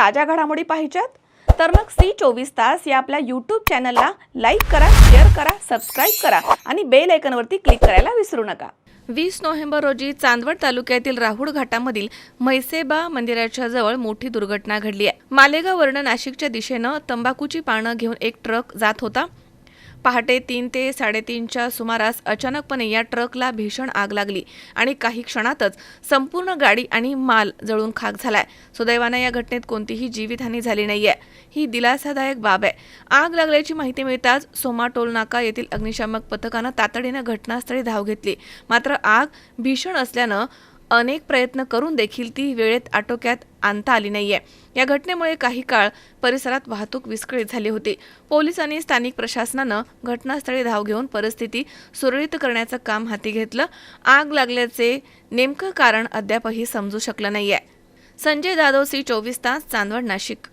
ताज्या घडामोडी पाहिजेत? तर मग सी चोवीस तास या आपल्या यूट्यूब चॅनलला लाईक करा शेअर करा सबस्क्राईब करा आणि बेल आयकनवरती क्लिक करायला विसरू नका. वीस नोव्हेंबर रोजी चांदवड तालुक्यातील राहुळ घाटामधील म्हैसेबा मंदिराच्या जवळ मोठी दुर्घटना घडली आहे. मालेगाववरनं नाशिकच्या दिशेनं तंबाखूची पानं घेऊन एक ट्रक जात होता. पहाटे तीन ते साडेतीनच्या सुमारास अचानकपणे या ट्रकला भीषण आग लागली आणि काही क्षणातच संपूर्ण गाडी आणि माल जळून खाक झालाय. सुदैवानं या घटनेत कोणतीही जीवितहानी झाली नाहीये. ही दिलासादायक बाब आहे. आग लागल्याची माहिती मिळताच सोमा टोलनाका येथील अग्निशामक पथकानं तातडीनं घटनास्थळी धाव घेतली. मात्र आग भीषण असल्यानं अनेक प्रयत्न करून देखील ती वेळेत आटोक्यात आणता आली नाहीये. या घटनेमुळे काही काळ परिसरात वाहतूक विस्कळीत झाली होती. पोलीस आणि स्थानिक प्रशासनानं घटनास्थळी धाव घेऊन परिस्थिती सुरळीत करण्याचं काम हाती घेतलं. आग लागल्याचे नेमकं कारण अद्यापही समजू शकलं नाहीये. संजय जाधव सी चोवीस तास चांदवड नाशिक.